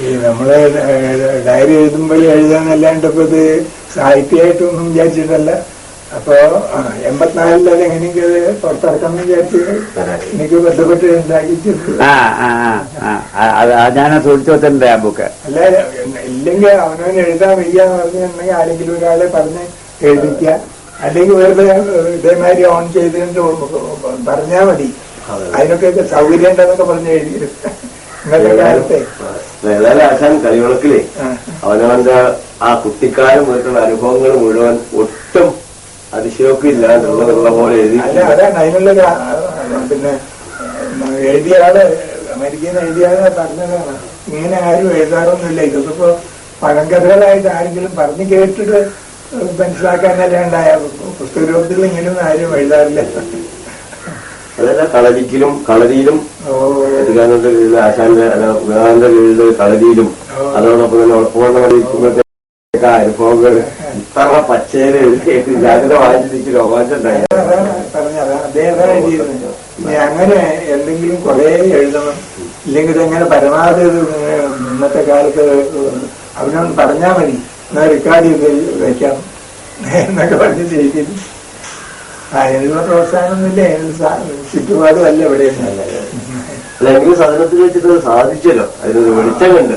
ഈ നമ്മൾ ഡയറി എഴുതുമ്പോൾ എഴുതാന്നല്ലാണ്ട് ഇപ്പൊ ഇത് സാഹിത്യമായിട്ടൊന്നും വിചാരിച്ചിട്ടല്ല. അപ്പൊ എൺപത്തിനാലിൽ അത് എങ്ങനെയെങ്കിലും അത് പുറത്തിറക്കാന്ന് വിചാരിച്ച് എനിക്ക് ബന്ധപ്പെട്ട് ഞാൻ ആ ബുക്ക്. അല്ല ഇല്ലെങ്കിൽ അവനവൻ എഴുതാൻ വയ്യാന്ന് പറഞ്ഞിട്ടുണ്ടെങ്കിൽ ആരെങ്കിലും ഒരാളെ പറഞ്ഞ് എഴുതിക്കുക അല്ലെങ്കിൽ വെറുതെ ഇതേമാതിരി ഓൺ ചെയ്തിട്ട് പറഞ്ഞാൽ മതി. അതിനൊക്കെ സൗകര്യം ഉണ്ടെന്നൊക്കെ പറഞ്ഞു എഴുതിയത് ഇന്നത്തെ കാലത്തെ. ഏതായാലും ആശാൻ കളിവിളക്കിലേ ആ. അവനവന്റെ ആ കുട്ടിക്കാലം പോയിട്ടുള്ള അനുഭവങ്ങൾ മുഴുവൻ ഒട്ടും അതിശയോക്കില്ലാണ്ടുള്ളതുള്ള പോലെ എഴുതി. അല്ല അതാണ് അതിനുള്ള പിന്നെ എഴുതിയ ആൾ അമേരിക്കയിൽ നിന്ന് എഴുതിയ ആൾ പറഞ്ഞതാണ്. ഇങ്ങനെ ആരും എഴുതാറൊന്നുമില്ല. ഇതൊക്കെ ഇപ്പൊ പഴങ്കഥകളായിട്ട് ആരെങ്കിലും പറഞ്ഞു കേട്ടിട്ട് മനസ്സിലാക്കാനല്ലേ ഉണ്ടായ പുസ്തക രൂപത്തിൽ ഇങ്ങനെയൊന്നും ആരും എഴുതാറില്ല. അതല്ല കളരിക്കിലും കളരിയിലും കീഴിൽ ആശാന്റെ അല്ല വിവേകാനന്ദ കീഴിൽ കളരിയിലും അതോടൊപ്പം തന്നെ ഉറപ്പുകൊണ്ടിരിക്കുമ്പോഴത്തേക്ക് അനുഭവങ്ങൾ ഇത്ര പച്ചയിൽ ജാഗ്രത വായിച്ചിട്ട് രോമാഞ്ചം ഉണ്ടായി. അതാണ് പറഞ്ഞത് അദ്ദേഹം അതാണ് എഴുതിയിരുന്നത്. ഇനി അങ്ങനെ എന്തെങ്കിലും കുറെ എഴുതണം. ഇല്ലെങ്കിൽ ഇതെങ്ങനെ പരമാവധി ഇന്നത്തെ കാലത്ത് അവനൊന്ന് പറഞ്ഞാൽ മതി. എന്നാൽ റെക്കോർഡ് ചെയ്ത് വെക്കാം. എന്നൊക്കെ പറഞ്ഞ് ചെയ്തിരുന്നു അതിനുള്ള പ്രോത്സാഹനമൊന്നുമില്ല ചുറ്റുപാടും അല്ല ഇവിടെ അല്ല എങ്കിലും സദനത്തിൽ വെച്ചിട്ട് സാധിച്ചല്ലോ. അതിനൊരു വെളിച്ചമുണ്ട്.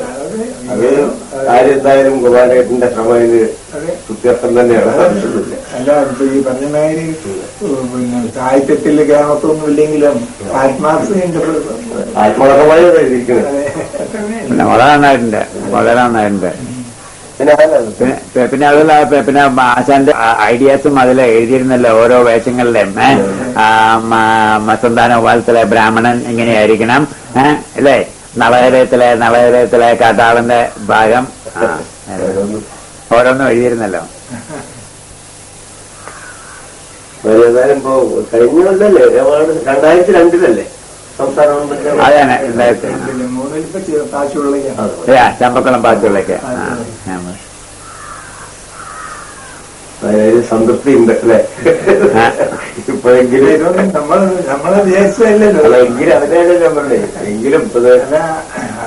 അത് എന്തായാലും കുമാരേട്ടന്റെ ശ്രമം ഇത് അതെ കൃത്യർത്ഥം തന്നെയാണ് സാധിച്ചിട്ടില്ല അല്ല ഇപ്പൊ ഈ പറഞ്ഞ മാതിരി പിന്നെ സാഹിത്യത്തിൽ ഗ്രാമത്തൊന്നും ഇല്ലെങ്കിലും ആത്മാർത്ഥതയുണ്ട് ആത്മാർത്ഥമായി നന്നായിട്ടുണ്ട്. വളരെ നന്നായിട്ടുണ്ട്. പിന്നെ അതല്ല പിന്നെ ആശാന്റെ ഐഡിയാസും അതിൽ എഴുതിയിരുന്നല്ലോ ഓരോ വേഷങ്ങളിലെ സന്താന ഉപാലത്തിലെ ബ്രാഹ്മണൻ എങ്ങനെയായിരിക്കണം അല്ലേ? നളഹരയത്തിലെ നളഹരയത്തിലെ കാട്ടാളന്റെ ഭാഗം ഓരോന്നും. എഴുതിയിരുന്നല്ലോ. കഴിഞ്ഞ കൊല്ലല്ലേ രണ്ടായിരത്തി രണ്ടിലല്ലേ? സംസ്ഥാന അതാണ് ചമ്പക്കുളം പാച്ചുള്ളൊക്കെ സംതൃപ്തി ഉണ്ട് അല്ലെ. ഇപ്പോഴെങ്കിലും എങ്കിലും അതിനാണ് ഞാൻ പറഞ്ഞേ? എങ്കിലും ഇപ്പൊ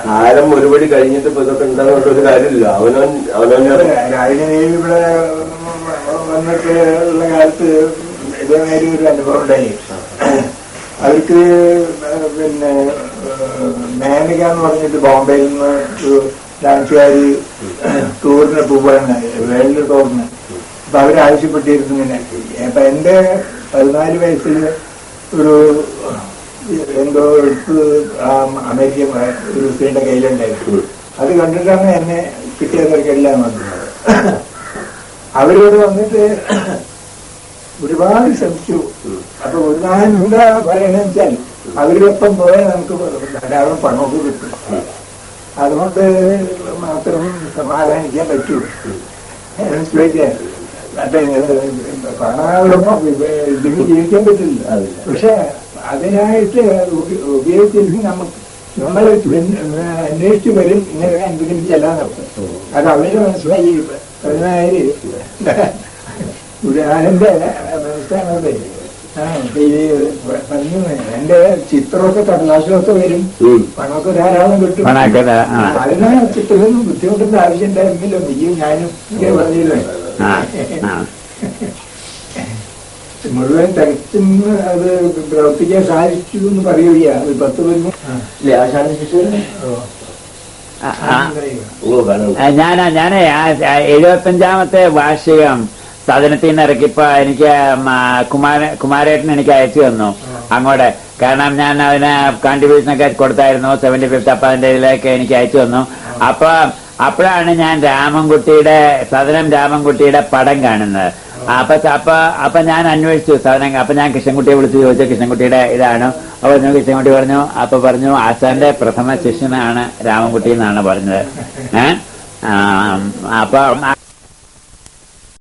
കാലം ഒരുപടി കഴിഞ്ഞിട്ട് ഇപ്പൊ ഇതൊക്കെ ഉണ്ടാകുന്ന ഒരു കാര്യമില്ല അവനോൻ രാജനീതി ഇവിടെ വന്നിട്ട് ഉള്ള കാലത്ത് ഇതേമാതിരി ഒരു അനുഭവം ഉണ്ടായി. അവർക്ക് പിന്നെ മേനക എന്ന് പറഞ്ഞിട്ട് ബോംബെയിൽ നിന്ന് ഒരു ഡാൻസുകാര് ടൂറിന് പോവാനായി വേൾഡ് ടൂറിന്. അപ്പൊ അവരാവശ്യപ്പെട്ടിരുന്നു ഇങ്ങനെ. അപ്പൊ എന്റെ പതിനാല് വയസ്സിൽ ഒരു എന്തോ എടുത്ത് ആ അമേരിക്കൻ ഒരു സ്ത്രീയുടെ കയ്യിലുണ്ടായിരുന്നു. അത് കണ്ടിട്ടാണ് എന്നെ കിട്ടിയവർക്കെല്ലാം വന്നത്. അവരോട് വന്നിട്ട് ഒരുപാട് ശ്രമിച്ചു. അപ്പൊ ഒരു നാളെ എന്താ പറയണെന്ന് വെച്ചാൽ അവരൊപ്പം പോയാൽ നമുക്ക് ധാരാളം പണമൊക്കെ കിട്ടും. അതുകൊണ്ട് മാത്രം സമാധാനിക്കാൻ പറ്റൂ. പണമുള്ളപ്പോ ഇതിന് ജീവിക്കാൻ പറ്റില്ല. പക്ഷെ അതിനായിട്ട് ഉപ- ഉപയോഗിച്ചില്ലെങ്കിൽ നമുക്ക് നമ്മൾ അന്വേഷിച്ചു വരും. ഇങ്ങനെ എന്തെങ്കിലും ചെല്ലാൻ നടത്തും അത് അവർ മനസ്സിലായി. പതിനായിരം മനസ്സിലാണത് ഈ പറഞ്ഞു എന്റെ ചിത്രമൊക്കെ കടലാസിലൊക്കെ വരും. പണമൊക്കെ ധാരാളം കിട്ടും. പണമൊക്കെ ധാ- ആ. അതിന് ചിത്രമൊന്നും ബുദ്ധിമുട്ടേണ്ട ആവശ്യം ഉണ്ടായിരുന്നില്ല നീയും ഞാനും പറഞ്ഞില്ലേ? മുഴുവൻ തികച്ചും അത് പ്രവർത്തിക്കാൻ സാധിച്ചു എന്ന് പറയുകയാണ് ഒരു പത്ത് പേരും ഞാനാ ഞാനേ എഴുപത്തഞ്ചാമത്തെ വാർഷികം സദനത്തിൽ നിന്ന് ഇറക്കിപ്പോ എനിക്ക് കുമാര കുമാരേട്ടൻ എനിക്ക് അയച്ചു തന്നു. അങ്ങോട്ട്. കാരണം ഞാൻ അതിന് കോൺട്രിബ്യൂഷൻ ഒക്കെ കൊടുത്തായിരുന്നു. സെവന്റി ഫിഫ്ത്ത് അപ്പൊ അതിന്റെ ഇതിലേക്ക് എനിക്ക് അയച്ചു തന്നു. അപ്പൊ അപ്പോഴാണ് ഞാൻ രാമൻകുട്ടിയുടെ സദനം രാമൻകുട്ടിയുടെ പടം കാണുന്നത്. അപ്പൊ അപ്പൊ അപ്പൊ ഞാൻ അന്വേഷിച്ചു സദനം അപ്പൊ ഞാൻ കൃഷ്ണൻകുട്ടിയെ വിളിച്ച് ചോദിച്ചു കൃഷ്ണൻകുട്ടിയുടെ ഇതാണ്? അപ്പൊ പറഞ്ഞു കൃഷ്ണൻകുട്ടി പറഞ്ഞു അപ്പൊ പറഞ്ഞു ആശാന്റെ പ്രഥമ ശിഷ്യനാണ് രാമൻകുട്ടി എന്നാണ് പറഞ്ഞത്. ഏഹ് അപ്പൊ